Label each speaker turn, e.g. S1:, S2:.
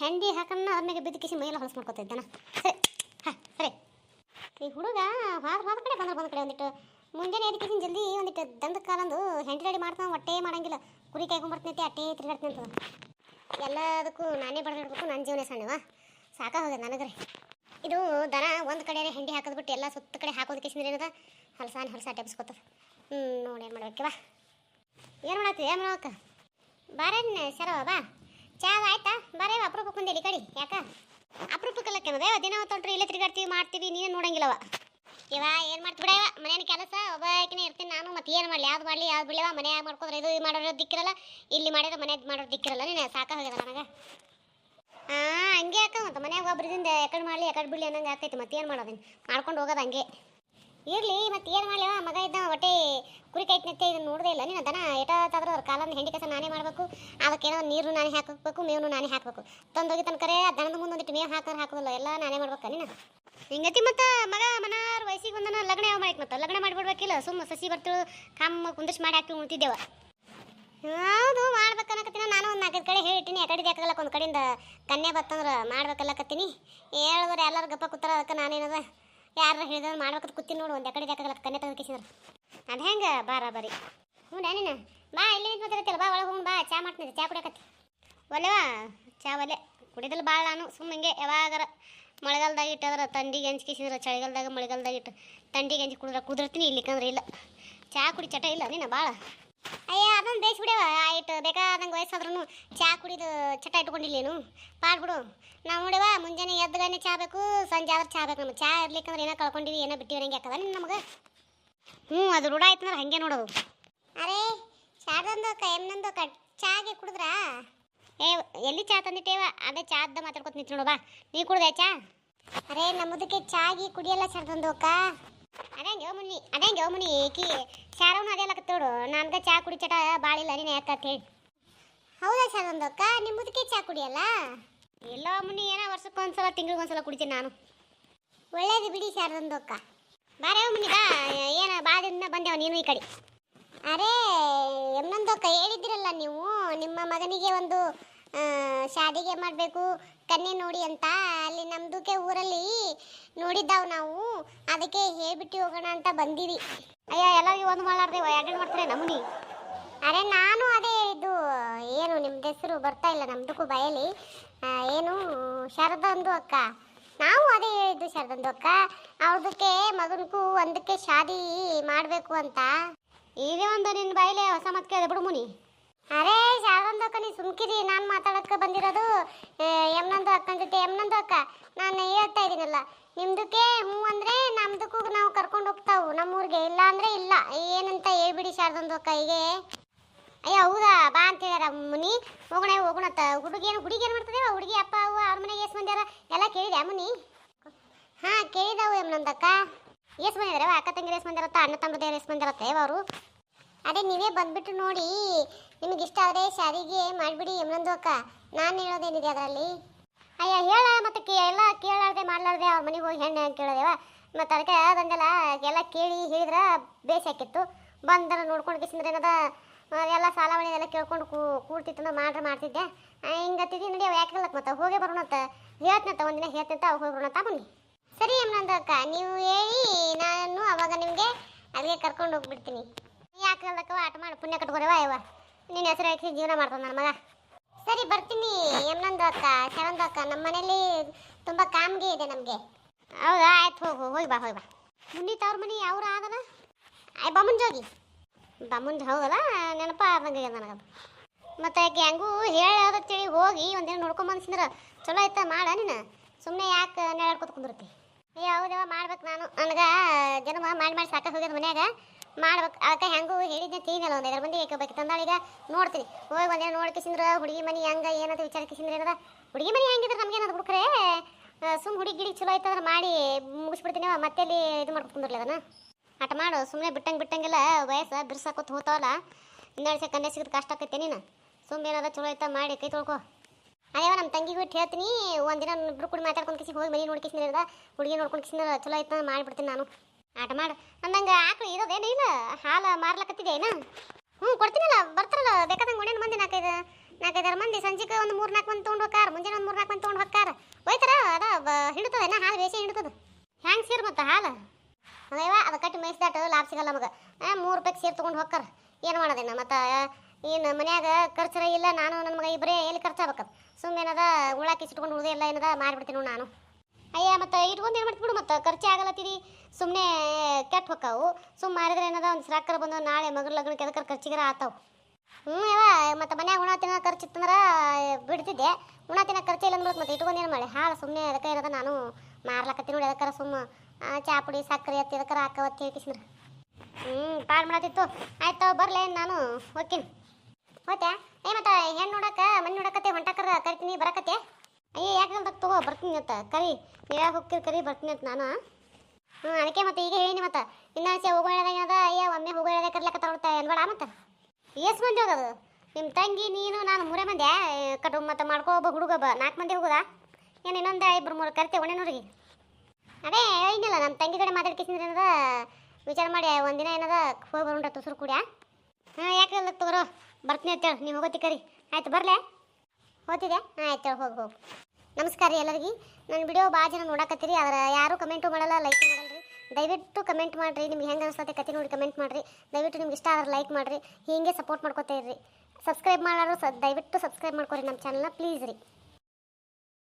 S1: ಹೆಂಡಿ ಹಾಕನ್ನ ಅದ್ರ ಮೇಲೆ ಬಿದ್ದು ಮೈಯೆಲ್ಲ ಹೊಲಸು ಮಾಡ್ಕೊತಾ ಸರಿ, ಹಾಂ, ಸರಿ. ಈ ಹುಡುಗ ಹಾದ ಹೋದ ಕಡೆ ಬಂದ್ರೆ ಬಂದ ಕಡೆ ಒಂದಿಟ್ಟು. ಮುಂಜಾನೆ ಎದ್ದು ಜಲ್ದಿ ಒಂದಿಟ್ಟು ದಂದ ಕಾಲಂದು ಹೆಂಡಿ ರೆಡಿ ಮಾಡ್ತಾನ ಒಟ್ಟೆ ಮಾಡಂಗಿಲ್ಲ. ಕುರಿ ಕಾಯ್ಕೊಂಬರ್ತೈತಿ ಅಟ್ಟೆ ತಿರುಗಾಡ್ತಂತ ಎಲ್ಲದಕ್ಕೂ ನಾನೇ ಬಡದಿಡ್ಬೇಕು ನನ್ನ ಜೀವನ ಸಣ್ಣವ. ಸಾಕ ಹೋಗ್ಯದ ನನಗ್ರಿ. ಇದು ದನ ಒಂದು ಕಡೆ ಹೆಂಡಿ ಹಾಕೋದು ಬಿಟ್ಟು ಎಲ್ಲ ಸುತ್ತ ಕಡೆ ಹಾಕೋದಕ್ಕೆ ಏನದ? ಹಲಸಾನ ಹಲಸ ಟೆಪ್ಸ್ಕೊತದ ಹ್ಞೂ ನೋಡಿ ಏನು ಮಾಡ್ಬೇಕಿವ. ಏನು ಮಾಡತ್ತಿ, ಏನು ಮಾಡಕ್ಕ ಬಾರೇನ್ ಸರವ ಬಾ. ಚಾ ಆಯ್ತಾ? ಬರ ಅಪರೂಪಕ್ಕೆ ಬಂದೇಳಿ ಕಡಿ, ಯಾಕ? ಅಪರೂಪಕ್ಕೆಲ್ಲ ಕೆನದ ದಿನ ತೊಂಟ್ರಿ ಇಲ್ಲೇ ತಿರುಗಾಡ್ತೀವಿ, ಮಾಡ್ತೀವಿ ನೀನು ನೋಡಂಗಿಲ್ಲವ ಇವ ಏನು ಮಾಡ್ತಿಬಿಡ ಮನೇನ ಕೆಲಸ, ಒಬ್ಬಾಕಿನೇ ಇರ್ತೀನಿ ನಾನು, ಮತ್ತೆ ಏನು ಮಾಡಲಿ, ಯಾವ್ದು ಮಾಡಲಿ, ಯಾವ್ದು ಬಿಡವ ಮನ್ಯಾಗ ಮಾಡ್ಕೋದ್ರೆ ಇದು ಮಾಡೋರು ದಿಕ್ಕಿರಲ್ಲ, ಇಲ್ಲಿ ಮಾಡಿದ್ರೆ ಮನೆ ಮಾಡೋರು ದಿಕ್ಕಿರಲ್ಲ, ನೀನು ಹೋಗ್ಯದ ನನಗೆ ಹಾಂ ಹಂಗೆ ಯಾಕ ಮತ್ತೆ ಮನೆಯಾಗ ಒಬ್ರದಿಂದ ಎಕಡೆ ಮಾಡಲಿ, ಎಕಡೆ ಬಿಡಲಿ ಅನ್ನಂಗೆ ಆಗ್ತೈತಿ ಮತ್ತೇನು ಏನು ಮಾಡೋದು ಮಾಡ್ಕೊಂಡು ಹೋಗೋದು ಹಂಗೆ. ಇರ್ಲಿ, ಮತ್ತೆ ಏನು ಮಾಡಲಿ ಮಗ ಇದ್ದ ಹೊಟ್ಟೆ ಕುರಿ ಕೈಟ್ನತ್ತೆ ಇದನ್ನ ನೋಡದೇ ಇಲ್ಲ. ನೀನು ದನ ಎಟಾತಾದ್ರೂ ಅವ್ರ ಕಾಲನ್ನು ಹೆಂಡಿ ಕಸ ನಾನೇ ಮಾಡಬೇಕು. ಅದಕ್ಕೇನೋ ನೀರು ನಾನೇ ಹಾಕಬೇಕು ಮೇವು ನಾನೇ ಹಾಕಬೇಕು. ತಂದೋಗಿ ತನಕರೆ ಕರೆ ದನದ ಮುಂದೆ ಒಂದಿಟ್ಟು ಮೇವು ಹಾಕೋರು ಹಾಕೋದಿಲ್ಲ, ಎಲ್ಲ ನಾನೇ ಮಾಡ್ಬೇಕು ನೀನು? ಹಿಂಗತಿ ಮತ್ತು? ಮಗ ಮನಾರ್ ವಯಸ್ಸಿಗೆ ಬಂದನ, ಲಗ್ನ ಯಾವ ಮಾಡಕ್ಕೆ ಮತ್ತೆ? ಲಗ್ನ ಮಾಡಿಬಿಡ್ಬೇಕಿಲ್ಲ, ಸುಮ್ಮ ಸಸಿ ಬರ್ತಿಳು ಕಮ್ಮ ಕುಂದಿಸ್ ಮಾಡಿ ಹಾಕಿ ಉಳ್ತಿದ್ದೇವ ಹೌದು ಮಾಡ್ಬೇಕನ್ನಕತ್ತೀನಿ ನಾನು ಒಂದು ನಾಲ್ಕೈದು ಕಡೆ ಹೇಳಿಟ್ಟಿನಿ ಕಡೆ ಯಾಕಲ್ಲ ಒಂದು ಕಡೆಯಿಂದ ಕನ್ಯೆ ಬತ್ತಂದ್ರೆ ಮಾಡ್ಬೇಕಲ್ಲಕತ್ತೀನಿ ಹೇಳಿದ್ರೆ ಎಲ್ಲರೂ ಗಪ್ಪ ಕೂತಾರ, ಅದಕ್ಕೆ ನಾನೇನದ? ಯಾರು ಹೇಳಿದ್ರು ಮಾಡ್ಬೇಕಂತ ಕೂತಿ ನೋಡು, ಒಂದು ಎಕಡೆ ಯಾಕಲ್ಲ ಕನ್ನೆ ತೆಗೆದು ಕಿಸಿದ್ರು ಅದು ಹೆಂಗೆ? ಬಾರ ಬರಿ. ಹ್ಞೂ ನೀನು. ಬಾ, ಇಲ್ಲಿ ನಿಂತು ಮಾತಾಡ್ತಿಲ್ಲ ಬಾ, ಒಳಗೆ ಹೋಗಿ, ಬಾ, ಚಾ ಮಾಡ್ತೀನಿ ಚಾ ಕುಡಿಯಕತ್ತಿ. ಒಲೆವಾ? ಚಾ ಒಲೆ. ಕುಡಿದಲ್ಲ ಭಾಳ ನಾನು ಸುಮ್ಮಂಗೆ ಯಾವಾಗಾರ ಮಳೆಗಾಲದಾಗ ಇಟ್ಟದ್ರ ತಂಡಿಗೆ ಗಂಜಿ ಕಿಸಿದ್ರೆ, ಚಳಿಗಾಲದಾಗ ಮಳೆಗಾಲದಾಗ ಇಟ್ಟು ತಂಡಿಗೆ ಹಂಚಿ ಕುಡಿದ್ರೆ ಕುದಿರ್ತೀನಿ ಇಲ್ಲಿಕಂದ್ರೆ ಇಲ್ಲ. ಚಾ ಕುಡಿ, ಚಟ ಇಲ್ಲ ನೀನು ಭಾಳ ಅಯ್ಯ ಅದೊಂದು ಬೇಸ್ ಬಿಡವ ಆಯ್ತು ಬೇಕಾದಂಗೆ ವಯಸ್ಸಾದ್ರೂ ಚಾ ಕುಡಿದು ಚಟ ಇಟ್ಕೊಂಡಿಲ್ಲೇನು ಪಾಡ್ಬಿಡು ನಾವು ನೋಡವ ಮುಂಜಾನೆ ಎದ್ದುಗನೆ ಚಾ ಬೇಕು ಸಂಜೆ ಆದ್ರೆ ಚಾ ಬೇಕು. ನಮ್ಗೆ ಚಾ ಇರ್ಲಿಕ್ಕಂದ್ರೆ ಏನೋ ಕಳ್ಕೊಂಡಿವಿ ಏನೋ ಬಿಟ್ಟಿವಿ ಹಂಗೆ ಹಾಕದ ನಿನ್ನ ನಮಗೆ? ಹ್ಞೂ ಅದು ರೂಢ ಆಯ್ತಂದ್ರೆ ಹಂಗೆ ನೋಡೋದು. ಅರೇ ಚಾದಂದು ಎಮ್ನಂದು ಕ ಚಾಗೆ ಕುಡಿದ್ರಾ? ಏ ಎಲ್ಲಿ ಚಾ ತಂದಿಟ್ಟೇವ? ಅದೇ ಚಾದ ಮಾತಾಡ್ಕೊತ ನಿಂತು ನೋಡುವ ನೀ ಕುಡ್ದೆ ಚಾ? ಅರೇ ನಮ್ಮದಕ್ಕೆ ಚಾಗಿ ಕುಡಿಯಲ್ಲ ಚಾದಂದು ಅಕ್ಕ. ಅದೇ ಮುನಿ ಅದೇ ಮುನಿ ಕಿ ಶಾರವನು ಅದೇ ಲಕತ್ತೋಡು ನನ್ಗೆ ಚಾ ಕುಡಿ ಚಟ ಬಾಳಿಲ್ಲ ನೀನು ಯಾಕಂತ ಹೇಳಿ. ಹೌದಾ ಶಾರೊಂದು ಅಕ್ಕ? ನಿಮ್ಮದಕ್ಕೆ ಚಾ ಕುಡಿಯಲ್ಲ? ಇಲ್ಲ ಮುನಿ ಏನೋ ವರ್ಷಕ್ಕೊಂದ್ಸಲ ತಿಂಗಳಿಗೊಂದ್ಸಲ ಕುಡಿತೀನಿ ನಾನು. ಒಳ್ಳೇದು ಬಿಡಿ ಶಾರದೊಂದು ಅಕ್ಕ. ಬಾರೇ ಮುನಿ ಬಾ. ಏನು ಬಾದಿಂದ ಬಂದೆವ ನೀನು ಈ ಕಡೆ. ಅರೇ ಎಮ್ಮಂದಕ್ಕ ಹೇಳಿದಿರಲ್ಲ ನೀವು ನಿಮ್ಮ ಮಗನಿಗೆ ಒಂದು ಶಾದಿಗೆ ಮಾಡಬೇಕು ಕನ್ಯೆ ನೋಡಿ ಅಂತ ಅಲ್ಲಿ ನಮ್ದುಕೆ ಊರಲ್ಲಿ ನೋಡಿದ್ದಾವ್ ನಾವು. ಅದಕ್ಕೆ ಹೇಳ್ಬಿಟ್ಟು ಹೋಗೋಣ ಅಂತ ಬಂದೀವಿ. ಅಯ್ಯ, ಎಲ್ಲರಿಗೂ ಒಂದು ಮಾಡಲಾರ್ದೆ ಎರಡು ಮಾಡ್ತಾರೆ ನಮ್ಮನಿ ಅರೆ, ನಾನು ಅದೇ ಇದು, ಏನು ನಿಮ್ದು ಹೆಸರು ಬರ್ತಾ ಇಲ್ಲ ನಮ್ದಕ್ಕೂ ಬಯಲಿ ಏನು, ಶರದಂದು ಅಕ್ಕ. ನಾವು ಅದೇ ಹೇಳಿದ್ದು ಶಾರದಂದು ಅಕ್ಕ. ಅವ್ರದಕ್ಕೆ, ಮಗನಿಗೂ ಒಂದಕ್ಕೆ ಶಾದಿ ಮಾಡಬೇಕು ಅಂತ. ಇದೇ ಒಂದು ನಿನ್ನ ಬಯಲೇ ಹೊಸ ಮತ್ ಕೇಳಿದೆ ಬಿಡು ಮುನಿ. ಅರೇ ಶಾರದಂದು ಅಕ್ಕ ನೀ ಸುಮ್ಕಿರಿ, ನಾನು ಮಾತಾಡೋಕ್ಕೆ ಬಂದಿರೋದು ಎಮ್ನಂದು ಅಕ್ಕನ ಜೊತೆ. ಎಮ್ನಂದು ಅಕ್ಕ, ನಾನು ಹೇಳ್ತಾ ಇದ್ದೀನಲ್ಲ, ನಿಮ್ದಕ್ಕೆ ಹ್ಞೂ ಅಂದರೆ ನಮ್ದಕ್ಕೂ ನಾವು ಕರ್ಕೊಂಡು ಹೋಗ್ತಾವು, ನಮ್ಮೂರಿಗೆ. ಇಲ್ಲ ಅಂದರೆ ಇಲ್ಲ. ಏನಂತ ಹೇಳ್ಬಿಡಿ ಶಾರದೊಂದು ಅಕ್ಕ ಹೀಗೆ. ಅಯ್ಯ, ಹೌದಾ? ಬಾ ಅಂತ ಹೇಳ್ಯಾರ ಮುನಿ. ಹೋಗೋಣ ಹೋಗೋಣ ಅಂತ. ಹುಡುಗಿ ಏನು ಮಾಡ್ತದೆ ಹುಡುಗಿ, ಅಪ್ಪ, ಅವ್ವ, ಅವ್ರ ಮನೆಗೆ ಎಷ್ಟು ಬಂದ್ಯಾರ? ಎಲ್ಲ ಕೇಳಿದೆ ಮುನಿ? ಹಾಂ, ಕೇಳಿದಾವು ಎಮ್ನಂದಕ್ಕ ಎಷ್ಟು ಬಂದಿದ್ದಾರೆ ಅಕ್ಕ ತಂಗಿ ಎಷ್ಟು ಬಂದಿರತ್ತ, ಅಣ್ಣ ತಮ್ಮದೇವ್ರು ಎಷ್ಟು ಬಂದಿರತ್ತೆ, ಅವರು. ಅದೇ ನೀವೇ ಬಂದ್ಬಿಟ್ಟು ನೋಡಿ. ನಿಮಗೆ ಇಷ್ಟ ಆದರೆ ಶಾದಿಗೆ ಮಾಡಿಬಿಡಿ ಯಮನಂದು ಅಕ್ಕ. ನಾನು ಹೇಳೋದೇನಿದೆ ಅದರಲ್ಲಿ? ಅಯ್ಯ, ಹೇಳ ಮತ್ತೆ ಎಲ್ಲ ಕೇಳಾರ್ದೆ ಮಾಡ್ಲಾರ್ದೆ ಅವ್ರ ಮನೆಗೆ ಹೋಗಿ ಹೆಣ್ಣು ಕೇಳೋದೇವ. ಮತ್ತು ಅದಕ್ಕೆ ಅದಂಗೆಲ್ಲ ಎಲ್ಲ ಕೇಳಿ ಹೇಳಿದ್ರೆ ಬೇಸಾಕಿತ್ತು ಬಂದರ ನೋಡ್ಕೊಂಡು ಕಿಸಿಂದ್ರೆ ಏನದ ಎಲ್ಲ ಸಾಲ ಮನೆ ಎಲ್ಲ ಕೇಳ್ಕೊಂಡು ಕೂಡ್ತಿತ್ತು ಮಾಡ್ರೆ ಮಾಡ್ತಿದ್ದೆ. ಹಿಂಗತ್ತಿದ್ದಿ ನೋಡಿ ಅವ, ಯಾಕೆ ಮತ್ತೆ? ಹೋಗೇ ಬರೋಣ ಅಂತ. ಹೇಳ್ತಂತ ಒಂದಿನ ಹೇಳ್ತಂತ ಅವ್ ಹೋಗಿ ಬರೋಣ ಅಂತ ಬನ್ನಿ. ಸರಿ ಅಕ್ಕ, ನೀವು ಹೇಳಿ ನಾನು ಅವಾಗ ನಿಮಗೆ ಅಲ್ಲಿಗೆ ಕರ್ಕೊಂಡು ಹೋಗ್ಬಿಡ್ತೀನಿ. ಯಾಕೆ ಆಟ ಮಾಡಿ, ಪುಣ್ಯ ಕಟ್ಕೊರೇವ ಅಯ್ಯವ ನಿನ್ನ ಹೆಸರು ಹಾಕಿ ಜೀವನ ಮಾಡ್ತಾನೆ ನನ್ನ ಮಗ. ಸರಿ, ಬರ್ತೀನಿ. ಎಮ್ನಂದು ಅಕ್ಕ ಶರಂದು ಅಕ್ಕ ನಮ್ಮ ಮನೇಲಿ ತುಂಬ ಕಾಮ್ಗೆ ಇದೆ ನಮಗೆ. ಹೌದಾ? ಆಯ್ತು, ಹೋಗು, ಹೋಗಿ ಬಾ ಹೋಗಿ ಬಾ. ಮುಂದಿತ್ತು ಅವ್ರ ಮನೆ ಯಾವ್ರ ಆಗಲ್ಲ? ಆಯ್ ಬಮ್ಮನ್ ಹೋಗಿ. ಬಮ್ಮನ್ ಹೌದಲ್ಲ ನೆನಪ ಆದಂಗೆ ನನಗೆ ಮತ್ತೆ ಆಕೆ ಹೆಂಗೂ ತಿಳಿ ಹೋಗಿ ಒಂದಿನ ನೋಡ್ಕೊಂಬಂದ್ರೆ ಚಲೋ ಆಯ್ತಾ? ಮಾಡ ನೀನು. ಸುಮ್ಮನೆ ಯಾಕೆ ನೆಳಾಡ್ಕೊತ ಕುಂದಿರ್ತಿ ಹೌದವ ಮಾಡ್ಬೇಕು ನಾನು? ನನಗೆ ಜನ್ಮ ಮಾಡಿ ಮಾಡಿ ಸಾಕ ಹೋಗ್ಯದ ಮನ್ಯಾಗ. ಮಾಡ್ಬೇಕು. ಅದಕ್ಕೆ ಹೆಂಗೂ ಹೇಳಿದ್ದೆ ತಿಳಿದಲ್ಲ ಒಂದು ಇದ್ರ ಮಂದಿ ತಂದಾಳ ತಂದಾಳೀಗ ನೋಡ್ತೀನಿ. ಹೋಗಿ ಒಂದೇ ನೋಡ್ಕಿಸಿಂದ್ರ ಹುಡುಗಿ ಮನೆ ಹೆಂಗ, ಏನಂತ ವಿಚಾರಿಸಿಂದ್ರ ಏನದ ಹುಡುಗಿ ಮನೆ ಹೆಂಗಿದ್ರೆ ನಮ್ಗೆ ಏನಾದ್ರು ಬಿಡ್ಕ್ರೆ ಸುಮ್ ಹುಡುಗಿ ಗಿಡಿ ಚಲೋ ಆಯ್ತಂದ್ರೆ ಮಾಡಿ ಮುಗಿಸ್ಬಿಡ್ತೀನಿ ಮತ್ತೆ ಅಲ್ಲಿ ಇದು ಮಾಡ್ಕೊಂಡು ಕುಂದಿರ್ಲಿ ಅದನ್ನ. ಆಟ ಮಾಡು. ಸುಮ್ಮನೆ ಬಿಟ್ಟಂಗೆ ಬಿಟ್ಟಂಗೆಲ್ಲ ವಯಸ್ಸು ಬಿರ್ಸಾಕೋತ ಹೋತಾವಲ್ಲ. ಇನ್ನೆರಡು ಸೆ ಕನ್ಯಾ ಸಿಗೋದು ಕಷ್ಟ ಆಕೈತೆ ನೀನು. ಸುಮ್ಮನೆ ಏನದ ಚಲೋ ಆಯ್ತಾ ಮಾಡಿ ಕೈ ತೊಳ್ಕೊ. ಅಯ್ಯವ ನಮ್ಮ ತಂಗಿಗೆ ಬಿಟ್ಟು ಹೇಳ್ತೀನಿ. ಒಂದಿನ ಇಬ್ರು ಕೂಡ ಮಾತಾಡ್ಕೊಂಡು ಕಿಸಿ ಹೋಗಿ ಮನೆ ನೋಡಿ ಕಿಸಿನ ಹುಡುಗಿ ನೋಡ್ಕೊಂಡು ಕಿಸಿನ ಚಲೋ ಆಯ್ತು ಮಾಡಿಬಿಡ್ತೀನಿ ನಾನು. ಆಟ ಮಾಡು. ಅಂದಂಗೆ ಆಕಳು ಇರೋದೇನು ಇಲ್ಲ? ಹಾಲು ಮಾರ್ಲಕತ್ತಿದೆ ಏನ ಹ್ಞೂ ಕೊಡ್ತೀನಲ್ಲ, ಬರ್ತಾರಲ್ಲ, ಬೇಕಾದಂಗೆ ಒಂದೇನು ಮಂದಿ ನಾಲ್ಕೈದು, ನಾಲ್ಕೈದಾರು ಮಂದಿ. ಸಂಜೆಗೆ ಒಂದು ಮೂರು ನಾಲ್ಕು ಮಂದಿ ತೊಗೊಂಡು ಹೋಗ್ಕಾರ, ಮುಂಜಾನೆ ಒಂದು ಮೂರು ನಾಲ್ಕು ಮಂದಿ ತೊಗೊಂಡು ಹೋಗ್ಕಾರ. ಹೋಯ್ತಾರ? ಅದ ಹಿಡಿತದ ನಾ ಹಾಲು ಬೇಸಿ ಹಿಡ್ತದೆ. ಹ್ಯಾಂಗೆ ಸೀರ್ ಮತ್ತೆ ಹಾಲು? ಅದೇವ, ಅದು ಕಟ್ಟಿ ಮೇಯಿಸ್ದಾಟು, ಲಾಭ ಸಿಗಲ್ಲ ನಮಗೆ. ಮೂರು ರೂಪಾಯಿ ಸೀರೆ ತೊಗೊಂಡು ಹೋಗ್ಕಾರ. ಏನು ಮಾಡೋದೇನ ಮತ್ತು? ಏನು, ಮನ್ಯಾಗ ಖರ್ಚರ ಇಲ್ಲ, ನಾನು ನನ್ನ ಮಗ ಇಬ್ಬರೇ ಎಲ್ಲಿ ಖರ್ಚಾಗಬೇಕು? ಸುಮ್ಮನೆ ಏನದ ಉಳಾಕಿ ಇಟ್ಕೊಂಡು ಉಳಿದೇ ಎಲ್ಲ ಏನದ, ಮಾಡಿಬಿಡ್ತೀನಿ ನಾನು. ಅಯ್ಯ, ಮತ್ತು ಇಟ್ಕೊಂಡು ಏನು ಮಾಡ್ತೀವಿ ಬಿಡು ಮತ್ತು? ಖರ್ಚೆ ಆಗಲತ್ತೀರಿ ಸುಮ್ಮನೆ ಕೆಟ್ಟ ಹೊಕ್ಕಾವು. ಸುಮ್ಮ ಮಾರಿದ್ರೆ ಏನದ? ಒಂದು ಸ್ರಾಕರ ಬಂದು ನಾಳೆ ಮಗಳ ಲಗ್ನಕ್ಕೆ ಎದಕ್ಕೆ ಖರ್ಚಿಗರ ಆತಾವು. ಹ್ಞೂ ಯಾವ ಮತ್ತು ಮನ್ಯಾಗ ಉಣ ತಿನ್ನೋ ಖರ್ಚು ಇತ್ತಂದ್ರೆ ಬಿಡ್ತಿದ್ದೆ. ಉಣ ತಿನ್ನೋ ಖರ್ಚು ಇಲ್ಲ ಅಂದ್ಬಿಟ್ಟು ಮತ್ತೆ ಇಟ್ಕೊಂಡು ಏನು ಮಾಡಿ ಹಾಳು ಸುಮ್ಮನೆ ಅದಕ್ಕೆ ಇರೋದ ನಾನು ಮಾರ್ಲಕತ್ತೀನಿ ನೋಡಿ ಅದಕ್ಕಾರ ಸುಮ್ಮ. ಚಾಪುಡಿ ಸಕ್ಕರೆ ಎತ್ತಿ ಅದಕ್ಕಾರ ಹಾಕವತ್ತಿ ಹೇಳ್ಕಿಸಿದ್ರು. ಹ್ಞೂ ಪಾಡ್ ಮಾಡತ್ತಿತ್ತು. ಆಯ್ತು ಬರಲೇ ನಾನು. ಹೋಗ್ತೀನಿ ಹೋತ್ಯಾ? ಏ ಮತ್ತೆ ಹೆಣ್ಣು ನೋಡಕ್ಕೆ ಮನೆ ನೋಡಕತ್ತೆ, ಹೊಂಟಕರ ಕರಿತೀನಿ, ಬರಕತ್ತೆ. ಅಯ್ಯ, ಯಾಕೆ ತಗೋ, ಬರ್ತೀನಿ ಅಂತ. ಕರಿ, ನೀರಾಗ ಹೋಗ್ತೀರಿ ಕರಿ, ಬರ್ತೀನಿ ಅಂತ ನಾನು ಹ್ಞೂ ಅದಕ್ಕೆ ಮತ್ತೆ ಈಗ ಹೇಳಿ ಮತ್ತೆ. ಹೇಳ್ದಾಗ ಏನದ ಅಯ್ಯ, ಒಮ್ಮೆ ಹೋಗೋ ಹೇಳ್ದಾಗ ಕರ್ಲಕ್ಕ ತಗೊಳ್ತಾ ಮತ್ತೆ. ಎಷ್ಟು ಮಂದಿ ಹೋಗೋದು ನಿಮ್ಮ ತಂಗಿ, ನೀನು, ನಾನು ಮೂರೇ ಮಂದಿ ಕಟು ಮತ್ತೆ ಮಾಡ್ಕೋಬ ಹುಡುಗ ಬ ನಾಲ್ಕು ಮಂದಿ ಹೋಗೋದಾ? ಏನು ಇನ್ನೊಂದು ಇಬ್ಬರು ಮೂರು ಕರಿತೇವೆ ಒಣನೂರಿಗೆ. ಅದೇ ಏನಿಲ್ಲ ನಮ್ಮ ತಂಗಿ ಕಡೆ ಮಾತಾಡ್ಕಿಸಿದ್ರೆ ಏನದ? ವಿಚಾರ ಮಾಡಿ ಒಂದಿನ ಏನದ? ಹೋಗಿ ಬರೋಣ ತುಸುರು ಕುಡಿಯ? ಹಾಂ ಯಾಕೆ ಇಲ್ಲ ತಗೋರೋ? ಬರ್ತೀನಿ ಅಂತೇಳಿ, ನೀವು ಹೋಗೋತಿ ಕರಿ. ಆಯ್ತು, ಬರಲೇ? ಹೋಗ್ತಿದೆ ಹಾಂ ಆಯ್ತು ಹೋಗಿ ಹೋಗಿ. ನಮಸ್ಕಾರ ರೀ ಎಲ್ಲರಿಗೆ. ನನ್ನ ವಿಡಿಯೋ ಭಾಳ ಜನ ನೋಡಕತ್ತೀರಿ, ಆದ್ರೆ ಯಾರೂ ಕಮೆಂಟು ಮಾಡಲ್ಲ ಲೈಕ್ ಮಾಡಲ್ಲ ದಯವಿಟ್ಟು ಕಮೆಂಟ್ ಮಾಡಿರಿ, ನಿಮ್ಗೆ ಹೆಂಗೆ ಅನಿಸ್ತೈತೆ ಕತೆ ನೋಡಿ ಕಮೆಂಟ್ ಮಾಡಿರಿ. ದಯವಿಟ್ಟು ನಿಮ್ಗೆ ಇಷ್ಟ ಆದ್ರೆ ಲೈಕ್ ಮಾಡಿರಿ, ಹೀಗೆ ಸಪೋರ್ಟ್ ಮಾಡ್ಕೊತಾ ಇರ್ರಿ ಸಬ್ಸ್ಕ್ರೈಬ್ ಮಾಡೋರು ಸ, ದಯವಿಟ್ಟು ಸಬ್ಸ್ಕ್ರೈಬ್ ಮಾಡ್ಕೊರಿ ನಮ್ಮ ಚಾನಲ್ನ ಪ್ಲೀಸ್ ರೀ.